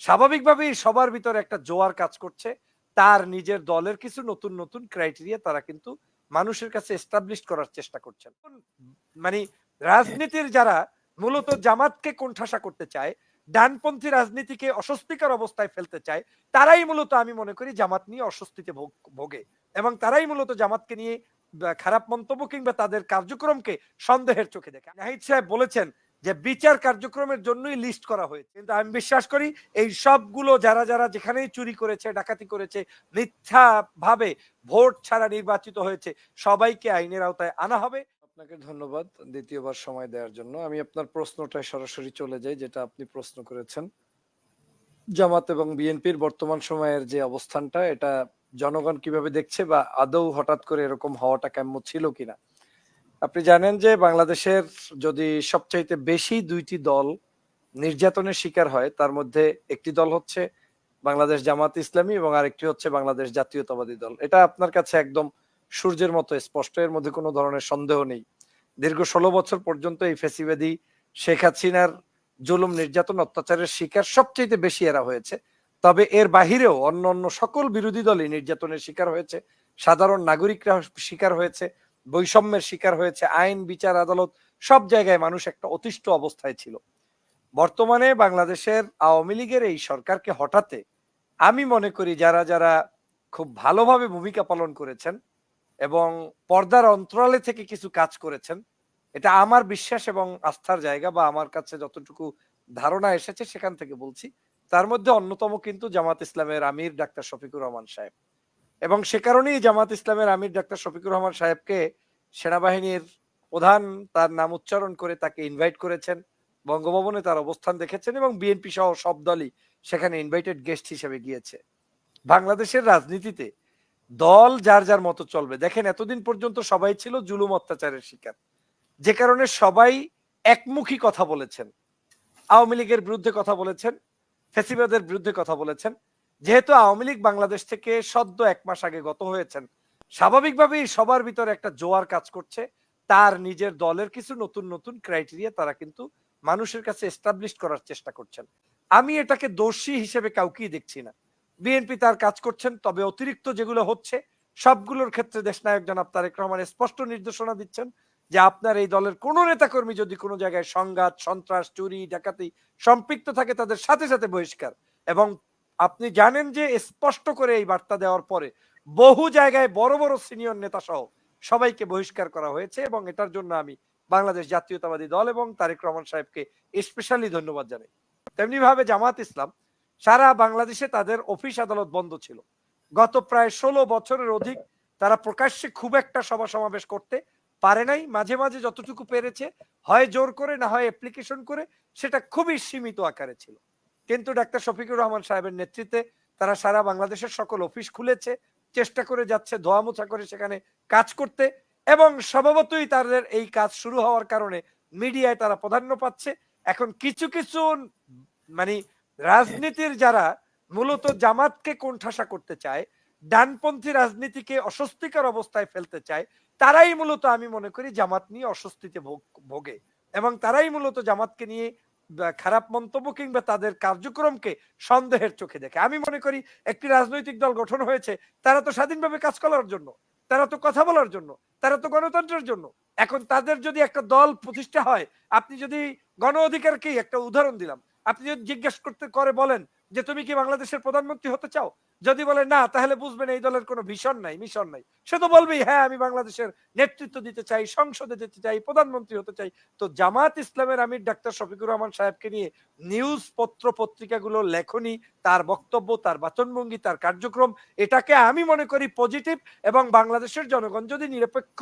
স্বাভাবিকভাবেই সবার ভিতরে একটা জোয়ার কাজ করছে। তার নিজের দলের কিছু নতুন নতুন ক্রাইটেরিয়া তারা কিন্তু মানুষের কাছে এস্টাবলিশ করার চেষ্টা করছেন। মানে রাজনীতির যারা মূলত জামাতকে কোণঠাসা করতে চায়, ডানপন্থী রাজনীতিকে অস্বস্তিকর অবস্থায় ফেলতে চায়, তারাই মূলত আমি মনে করি জামাত নিয়ে অস্বস্তিতে ভোগ- ভোগে। এবং তারাই মূলত জামাতকে নিয়ে খারাপ মন্তব্য কিংবা তাদের কার্যক্রমকে সন্দেহের চোখে দেখে। নাহিদ সাহেব বলেছেন যে বিচার কার্যক্রমের জন্যই লিস্ট করা হয়েছে। কিন্তু আমি বিশ্বাস করি, এই সবগুলো যারা যারা যেখানেই চুরি করেছে, ডাকাতি করেছে মিথ্যা ভাবে ভোট ছাড়া নির্বাচিত হয়েছে, সবাইকে আইনের আওতায় আনা হবে। আপনাকে ধন্যবাদ দ্বিতীয়বার সময় দেওয়ার জন্য। আমি আপনার প্রশ্নটায় সরাসরি চলে যাই, যেটা আপনি প্রশ্ন করেছেন। জামাত এবং বিএনপির বর্তমান সময়ের যে অবস্থানটা, এটা জনগণ কীভাবে দেখছে বা আদৌ হঠাৎ করে এরকম হওয়াটা কাম্য ছিল কিনা? আপনি জানেন যে বাংলাদেশের যদি সবচাইতে বেশি দুইটি দল নির্যাতনের শিকার হয়, তার মধ্যে একটি দল হচ্ছে বাংলাদেশ জামাত ইসলামী এবং আরেকটি হচ্ছে বাংলাদেশ জাতীয়তাবাদী দল। এটা আপনার কাছে একদম সূর্যের মতো স্পষ্ট, এর মধ্যে কোনো ধরনের সন্দেহ নেই। দীর্ঘ ষোলো বছর পর্যন্ত এই ফেসিবাদী শেখ হাসিনার জুলুম, নির্যাতন, অত্যাচারের শিকার সবচেয়ে বেশি এরা হয়েছে। তবে এর বাহিরেও অন্য অন্য সকল বিরোধী দলই নির্যাতনের শিকার হয়েছে, সাধারণ নাগরিকরা শিকার হয়েছে বৈষম্যের শিকার হয়েছে, আইন, বিচার, আদালত, সব জায়গায় মানুষ একটা অতিষ্ঠ অবস্থায় ছিল। বর্তমানে বাংলাদেশের আওয়ামী লীগের এই সরকারকে হঠাতে আমি মনে করি যারা যারা খুব ভালোভাবে ভূমিকা পালন করেছেন এবং পর্দার অন্তরালে থেকে কিছু কাজ করেছেন, এটা আমার বিশ্বাস এবং আস্থার জায়গা বা আমার কাছে যতটুকু ধারণা এসেছে সেখান থেকে বলছি। তার মধ্যে অন্যতম কিন্তু জামাত ইসলামের আমির ডাক্তার শফিকুর রহমান সাহেব। এবং সে কারণেই জামাত ইসলামের আমির ডাক্তার শফিকুর রহমান সাহেবকে সেনাবাহিনীর প্রধান তার নাম উচ্চারণ করে তাকে ইনভাইট করেছেন, বঙ্গভবনে তার অবস্থান দেখেছেন এবং বিএনপি সহ সব দলই সেখানে ইনভাইটেড গেস্ট হিসেবে গিয়েছে। বাংলাদেশের রাজনীতিতে দল যার যার মতো চলবে। দেখেন, এতদিন পর্যন্ত সবাই ছিল জুলুম অত্যাচারের শিকার। যে কারণে সবাই একমুখী কথা বলেছেন। আওয়ামী লীগের বিরুদ্ধে কথা বলেছেন, ফেসিবাদের বিরুদ্ধে কথা বলেছেন। যেহেতু আওয়ামী লীগ বাংলাদেশ থেকে সদ্য এক মাস আগে গত হয়েছেন, স্বাভাবিকভাবেই সবার ভিতরে একটা জোয়ার কাজ করছে। তার নিজের দলের কিছু নতুন নতুন ক্রাইটেরিয়া তারা কিন্তু মানুষের কাছে এস্টাবলিশ করার চেষ্টা করছেন। আমি এটাকে দোষী হিসেবে কাউকেই দেখছি না। বিএনপি তার কাজ করছেন, তবে অতিরিক্ত যেগুলো হচ্ছে, সবগুলোর ক্ষেত্রে দেশনায়ক জনাব তারেক রহমান স্পষ্ট নির্দেশনা দিচ্ছেন যে আপনার এই দলের কোন নেতাকর্মী যদি কোনো জায়গায় সংঘাত, সন্ত্রাস, চুরি, ডাকাতি সম্পৃক্ত থাকে, তাদের সাথে সাথে বহিষ্কার। এবং আপনি জানেন যে স্পষ্ট করে এই বার্তা দেওয়ার পরে বহু জায়গায় বড় বড় সিনিয়র নেতা সহ সবাইকে বহিষ্কার করা হয়েছে এবং এটার জন্য আমি বাংলাদেশ জাতীয়তাবাদী দল এবং তারেক রহমান সাহেবকে স্পেশালি ধন্যবাদ জানাই। তেমনি ভাবে জামাত ইসলাম সারা বাংলাদেশে তাদের অফিস আদালত বন্ধ ছিল। গত প্রায় ষোলো বছরের অধিক তারা প্রকাশ্যে খুব একটা সভা সমাবেশ করতে পারে নাই। মাঝে মাঝে যতটুকু পেরেছে হয় জোর করে, না হয় অ্যাপ্লিকেশন করে, সেটা খুবই সীমিত আকারে ছিল। কিন্তু ডাক্তার শফিকুর রহমান সাহেবের নেতৃত্বে তারা সারা বাংলাদেশের সকল অফিস খুলেছে, চেষ্টা করে যাচ্ছে, ধোয়া মোছা করে সেখানে কাজ করতে এবং স্বভাবতই তাদের এই কাজ শুরু হওয়ার কারণে মিডিয়ায় তারা প্রাধান্য পাচ্ছে। এখন কিছু কিছু মানে রাজনীতির যারা মূলত জামাতকে কোণঠাসা করতে চায়, ডানপন্থী রাজনীতিকে অস্বস্তিকর অবস্থায় ফেলতে চায়, তারাই মূলত আমি মনে করি জামাত নিয়ে অস্বস্তিতে ভোগ- এবং তারাই মূলত জামাতকে নিয়ে খারাপ মন্তব্য কিংবা তাদের কার্যক্রমকে সন্দেহের চোখে দেখে। আমি মনে করি একটি রাজনৈতিক দল গঠন হয়েছে, তারা তো স্বাধীনভাবে কাজ করার জন্য, তারা তো কথা বলার জন্য, তারা তো গণতন্ত্রের জন্য। এখন তাদের যদি একটা দল প্রতিষ্ঠা হয়, আপনি যদি গণ অধিকারকেই একটা উদাহরণ দিলাম, আপনি যদি জিজ্ঞেস করতে করে বলেন যে তুমি কি বাংলাদেশের প্রধানমন্ত্রী হতে চাও? যদি বলে না, তাহলে বুঝবেন এই দলের কোনো ভিশন নাই, মিশন নাই। সে তো বলবেই হ্যাঁ আমি বাংলাদেশের নেতৃত্ব দিতে চাই, সংসদে যেতে চাই, প্রধানমন্ত্রী হতে চাই। তো জামাত ইসলামের আমির ডাক্তার শফিকুর রহমান সাহেবকে নিয়ে নিউজ পত্র পত্রিকাগুলো লেখনী, তার বক্তব্য, তার বাচনভঙ্গি, তার কার্যক্রম, এটাকে আমি মনে করি পজিটিভ এবং বাংলাদেশের জনগণ যদি নিরপেক্ষ,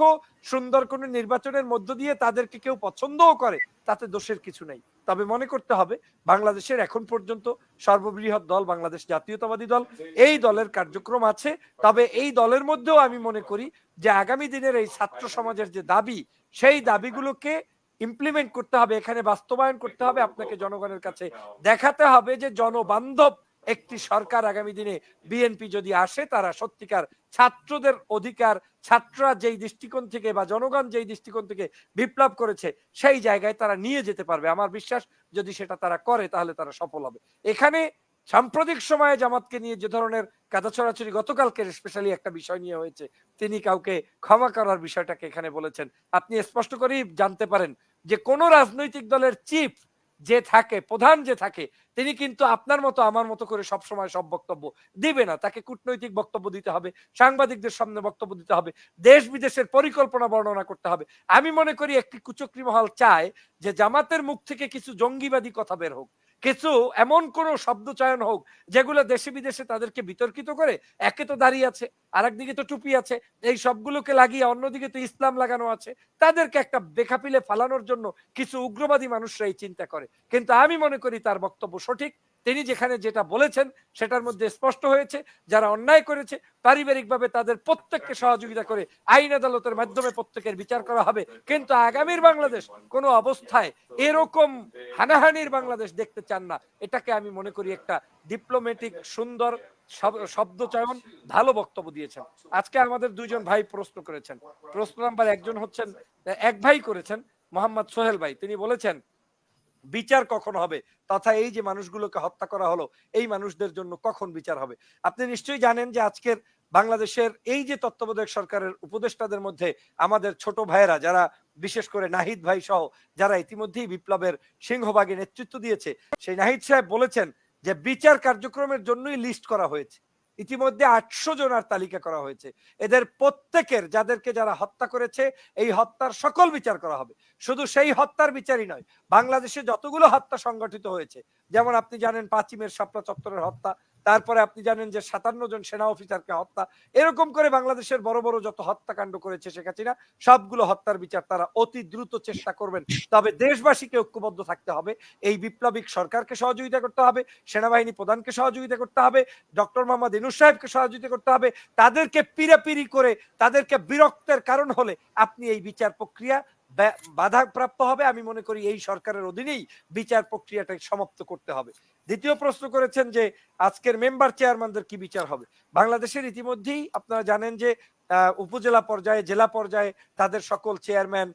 সুন্দর কোনো নির্বাচনের মধ্য দিয়ে তাদেরকে কেউ পছন্দও করে, তাতে দোষের কিছু নেই। তবে মনে করতে হবে বাংলাদেশের এখন পর্যন্ত সর্ববৃহৎ দল বাংলাদেশ জাতীয়তাবাদী দল। এই দলের কার্যক্রম আছে। তবে এই দলের মধ্যেও আমি মনে করি যে আগামী দিনের এই ছাত্র সমাজের যে দাবি, সেই দাবিগুলোকে ইমপ্লিমেন্ট করতে হবে। এখানে বাস্তবায়ন করতে হবে। আপনাকে জনগণের কাছে দেখাতে হবে যে জনবান্ধব একটি সরকার আগামী দিনে বিএনপি যদি আসে, তারা সত্যিকার ছাত্রদের অধিকার, ছাত্ররা যেই দৃষ্টিকোণ থেকে বা জনগণ যেই দৃষ্টিকোণ থেকে বিপ্লব করেছে, সেই জায়গায় তারা নিয়ে যেতে পারবে। আমার বিশ্বাস, যদি সেটা তারা করে, তাহলে তারা সফল হবে। এখানে সাম্প্রতিক সময়ে জামাতকে নিয়ে যে ধরনের কাদা ছড়াছড়ি গতকালকে স্পেশালি একটা বিষয় নিয়ে হয়েছে, তিনি কাউকে ক্ষমা করার বিষয়টাকে এখানে বলেছেন। আপনি স্পষ্ট করেই জানতে পারেন যে কোন রাজনৈতিক দলের চিফ যে থাকে, প্রধান যে থাকে, তিনি কিন্তু আপনার মতো, আমার মতো করে সব সময় সব বক্তব্য দিবে না। তাকে কূটনৈতিক বক্তব্য দিতে হবে, সাংবাদিকদের সামনে বক্তব্য দিতে হবে দেশ বিদেশের পরিকল্পনা বর্ণনা করতে হবে। আমি মনে করি একটি কুচক্রি মহল চায় যে জামাতের মুখ থেকে কিছু জঙ্গিবাদী কথা বের হোক। কিছু এমন কোন শব্দ চয়ন হোক যেগুলো দেশে বিদেশে তাদেরকে বিতর্কিত করে, একে তো দাঁড়িয়ে আছে আর একদিকে তো টুপি আছে, এই সবগুলোকে লাগিয়ে অন্যদিকে তো ইসলাম লাগানো আছে। তাদেরকে একটা বেখাপিলে ফালানোর জন্য কিছু উগ্রবাদী মানুষরা এই চিন্তা করে। কিন্তু আমি মনে করি তার বক্তব্য সঠিক। তিনি যেখানে যেটা বলেছেন সেটার মধ্যে স্পষ্ট হয়েছে, যারা অন্যায় করেছে পারিবারিকভাবে তাদের প্রত্যেককে সহযোগিতা করে আইন আদালতের মাধ্যমে প্রত্যেকের বিচার করা হবে। কিন্তু আগামীর বাংলাদেশ কোনো অবস্থায় এরকম হানাহানির বাংলাদেশ দেখতে চান না। এটাকে আমি মনে করি একটা ডিপ্লোম্যাটিক সুন্দর শব্দ চয়ন ভালো বক্তব্য দিয়েছেন। আজকে আমাদের দুইজন ভাই প্রশ্ন করেছেন। প্রশ্ন নাম্বার একজন হচ্ছেন, এক ভাই করেছেন, মোহাম্মদ সোহেল ভাই। তিনি বলেছেন বিচার কখন হবে? তথা এই যে মানুষগুলোকে হত্যা করা হলো, এই মানুষদের জন্য কখন বিচার হবে? আপনি নিশ্চয়ই জানেন যে আজকের বাংলাদেশের এই যে তত্ত্বাবধায়ক সরকারের উপদেষ্টাদের মধ্যে আমাদের ছোট ভাইয়েরা যারা, বিশেষ করে নাহিদ ভাই সহ, যারা ইতিমধ্যেই বিপ্লবের সিংহভাগে নেতৃত্ব দিয়েছে, সেই নাহিদ সাহেব বলেছেন যে বিচার কার্যক্রমের জন্যই লিস্ট করা হয়েছে। ইতিমধ্যে আটশো জনার তালিকা করা হয়েছে। এদের প্রত্যেকের, যাদেরকে যারা হত্যা করেছে, এই হত্যার সকল বিচার করা হবে। শুধু সেই হত্যার বিচারই নয়, বাংলাদেশে যতগুলো হত্যা সংগঠিত হয়েছে, যেমন আপনি জানেন পাঁচিমের শাপলা চত্বরের হত্যা তারপরে আপনি জানেন যে সাতান্ন জন সেনা অফিসারকে হত্যা। এরকম করে বাংলাদেশের বড় বড় যত হত্যাকাণ্ড করেছে শেখ হাসিনা, সবগুলো হত্যার বিচার তারা অতি দ্রুত চেষ্টা করবেন। তবে দেশবাসীকে ঐক্যবদ্ধ থাকতে হবে, এই বিপ্লবিক সরকারকে সহযোগিতা করতে হবে, সেনাবাহিনী প্রধানকে সহযোগিতা করতে হবে, ডক্টর মোহাম্মদ ইনুস সাহেবকে সহযোগিতা করতে হবে, তাদেরকে পিড়াপিড়ি করে, তাদেরকে বিরক্তের কারণ হলে আপনি এই বিচার প্রক্রিয়া বাধাপ্রাপ্ত হবে, আমি মনে করি এই সরকারের অধীনেই বিচার প্রক্রিয়াটা সমাপ্ত করতে হবে। দ্বিতীয় প্রশ্ন করেছেন যে, আজকের মেম্বার চেয়ারম্যানদের কি বিচার হবে? বাংলাদেশের ইতিমধ্যেই আপনারা জানেন যে উপজেলা পর্যায়ে, জেলা পর্যায়ে তাদের সকল চেয়ারম্যান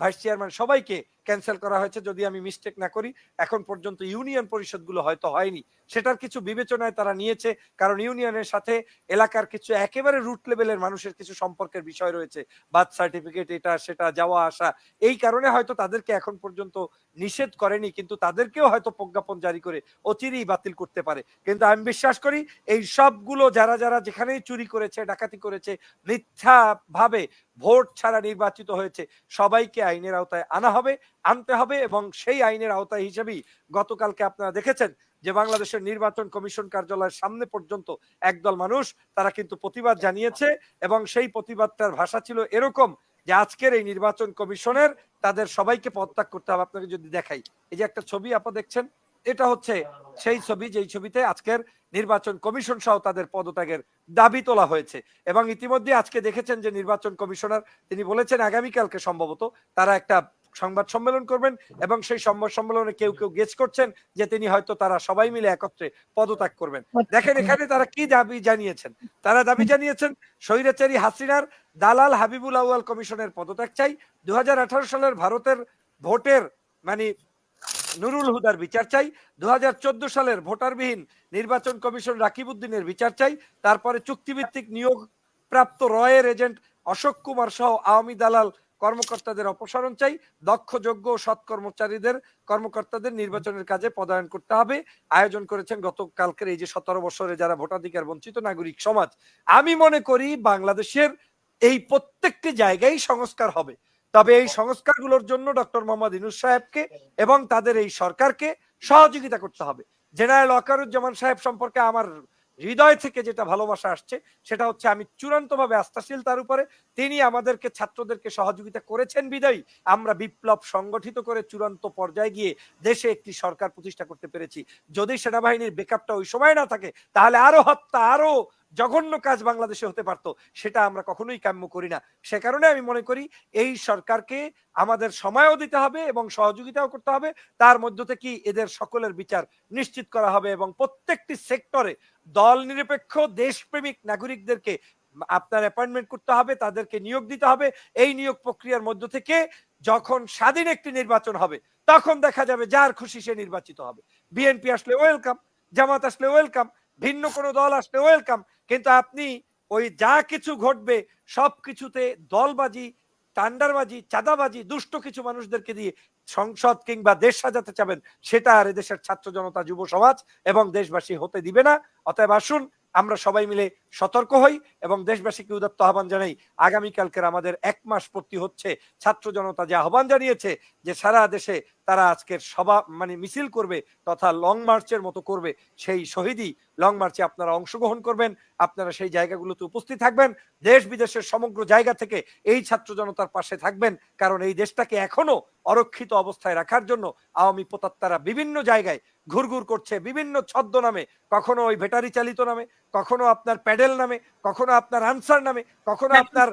ভাইস চেয়ারম্যান সবাইকে ক্যান্সেল করা হয়েছে যদি আমি মিস্টেক না করি। এখন পর্যন্ত ইউনিয়ন পরিষদগুলো হয়তো হয়নি। সেটার কিছু বিবেচনায় তারা নিয়েছে, কারণ ইউনিয়নের সাথে এলাকার কিছু একেবারে রুট লেভেলের মানুষের কিছু সম্পর্কের বিষয় রয়েছে। বার্থ সার্টিফিকেট এটা, সেটা, যাওয়া, আসা, এই কারণে হয়তো তাদেরকে এখন পর্যন্ত নিষেধ করেনি, কিন্তু তাদেরকেও হয়তো প্রজ্ঞাপন জারি করে অচিরেই বাতিল করতে পারে। কিন্তু আমি বিশ্বাস করি, এই সবগুলো যারা যারা যেখানেই চুরি করেছে, ডাকাতি করেছে মিথ্যা ভাবে ভোট ছাড়া নির্বাচিত হয়েছে। সবাইকে আইনের আওতায় আনা হবে, আনতে হবে এবং সেই আইনের আওতায় হিসেবেই গতকালকে আপনারা দেখেছেন যে বাংলাদেশের নির্বাচন কমিশন কার্যালয়ের সামনে পর্যন্ত একদল মানুষ তারা কিন্তু প্রতিবাদ জানিয়েছে এবং সেই প্রতিবাদটার ভাষা ছিল এরকম যে আজকের এই নির্বাচন কমিশনের তাদের সবাইকে পদত্যাগ করতে হবে। আপনাকে যদি দেখাই, এই যে একটা ছবি আপা দেখছেন, এটা হচ্ছে সেই ছবি, যেই ছবিতে আজকের নির্বাচন কমিশন সহ তাদের পদত্যাগের দাবি তোলা হয়েছে। এবং ইতিমধ্যে আজকে দেখেছেন যে নির্বাচন কমিশনার, তিনি বলেছেন আগামীকালকে সম্ভবত তারা একটা সংবাদ সম্মেলন করবেন এবং সেই সংবাদ সম্মেলনে কেউ কেউ গেস করছেন যে তিনি হয়তো তারা সবাই মিলে একত্রে পদত্যাগ করবেন। দেখেন এখানে তারা কি দাবি জানিয়েছেন? তারা দাবি জানিয়েছেন, স্বৈরাচারী হাসিনার দালাল হাবিবুল আউয়াল কমিশনের পদত্যাগ চাই। দু হাজার আঠারো সালের ভারতের ভোটের মানে নুরুল হুদার বিচার চাই। দুহাজার চোদ্দ সালের ভোটারবিহীন নির্বাচন কমিশন রাকিবউদ্দিনের বিচার চাই। তারপরে চুক্তিভিত্তিক নিয়োগ প্রাপ্ত রয়ের এজেন্ট অশোক কুমার সহ আওয়ামী দালাল কর্মকর্তাদের অপসারণ চাই। দক্ষ, যোগ্য সৎ কর্মচারীদের, কর্মকর্তাদের নির্বাচনের কাজে পদায়ন করতে হবে। আয়োজন করেছেন গতকালকের এই যে সতেরো বছরে যারা ভোটাধিকার বঞ্চিত নাগরিক সমাজ, আমি মনে করি বাংলাদেশের এই প্রত্যেকটি জায়গায় সংস্কার হবে। তবে এই সংস্কারগুলোর জন্য ডক্টর মোহাম্মদ ইনুস সাহেবকে এবং তাদের এই সরকারকে সহযোগিতা করতে হবে। জেনারেল ওয়াকারুজ্জামান সাহেব সম্পর্কে আমার হৃদয় থেকে যেটা ভালোবাসা আসছে, সেটা হচ্ছে আমি চূড়ান্তভাবে আস্থাশীল তার উপরে। তিনি আমাদেরকে, ছাত্রদেরকে সহযোগিতা করেছেন বিদায়ী। আমরা বিপ্লব সংগঠিত করে চূড়ান্ত পর্যায়ে গিয়ে দেশে একটি সরকার প্রতিষ্ঠা করতে পেরেছি। যদি সেনাবাহিনীর বেকআপটা ওই সময় না থাকে, তাহলে আরও হত্যা, আরও জঘন্য কাজ বাংলাদেশে হতে পারত, সেটা আমরা কখনোই কাম্য করি না। সে কারণে আমি মনে করি, এই সরকারকে আমাদের সময়ও দিতে হবে এবং সহযোগিতাও করতে হবে। তার মধ্য থেকে এদের সকলের বিচার নিশ্চিত করা হবে এবং প্রত্যেকটি সেক্টরে দল নিরপেক্ষ, দেশপ্রেমিক নাগরিকদেরকে আপনার অ্যাপয়েন্টমেন্ট করতে হবে, তাদেরকে নিয়োগ দিতে হবে। এই নিয়োগ প্রক্রিয়ার মধ্য থেকে যখন স্বাধীন একটি নির্বাচন হবে, তখন দেখা যাবে যার খুশি সে নির্বাচিত হবে। বিএনপি আসলে ওয়েলকাম জামাত আসলে ওয়েলকাম ভিন্ন কোনো দল আসলে ওয়েলকাম কিন্তু আপনি ওই যা কিছু ঘটবে, সব কিছুতে দলবাজি, টান্ডারবাজি, চাঁদাবাজি, দুষ্ট কিছু মানুষদেরকে দিয়ে সংসদ কিংবা দেশ সাজাতে চাবেন, সেটা আর এদেশের ছাত্র জনতা, যুব সমাজ এবং দেশবাসী হতে দিবে না। অতএব আসুন, আমরা সবাই মিলে সতর্ক হই এবং দেশবাসীকে উদাত্ত আহ্বান জানাই, আগামীকালকের আমাদের এক মাস পূর্তি হচ্ছে, ছাত্র জনতা যে আহ্বান জানিয়েছে যে সারা দেশে তারা আজকের সভা মানে মিছিল করবে তথা লং মার্চের মতো করবে সেই শহীদই লং মার্চে আপনারা অংশগ্রহণ করবেন। আপনারা সেই জায়গাগুলোতে উপস্থিত থাকবেন। দেশ বিদেশের সমগ্র জায়গা থেকে এই ছাত্র জনতার পাশে থাকবেন। কারণ এই দেশটাকে এখনও অরক্ষিত অবস্থায় রাখার জন্য আওয়ামী প্রতাত্তারা বিভিন্ন জায়গায় ঘুরঘুর করছে বিভিন্ন ছদ্ম নামে কখনো ওই ভেটারি চালিত নামে কখনো আপনার প্যাডেল নামে কখনো আপনার আনসার নামে কখনো আপনার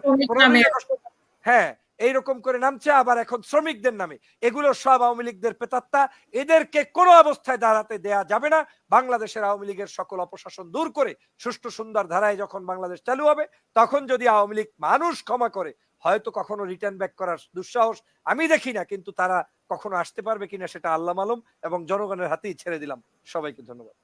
হ্যাঁ এইরকম করে নামছে, আবার এখন শ্রমিকদের নামে। এগুলো সব আওয়ামী লীগদের পেতাত্তা এদেরকে কোনো অবস্থায় দাঁড়াতে দেয়া যাবে না। বাংলাদেশের আওয়ামী লীগের সকল অপশাসন দূর করে সুষ্ঠু সুন্দর ধারায় যখন বাংলাদেশ চালু হবে, তখন যদি আওয়ামী লীগ মানুষ ক্ষমা করে, হয়তো কখনো রিটার্ন ব্যাক করার দুঃসাহস আমি দেখি না, কিন্তু তারা কখনো আসতে পারবে কিনা সেটা আল্লাহ মালুম এবং জনগণের হাতেই ছেড়ে দিলাম। সবাইকে ধন্যবাদ।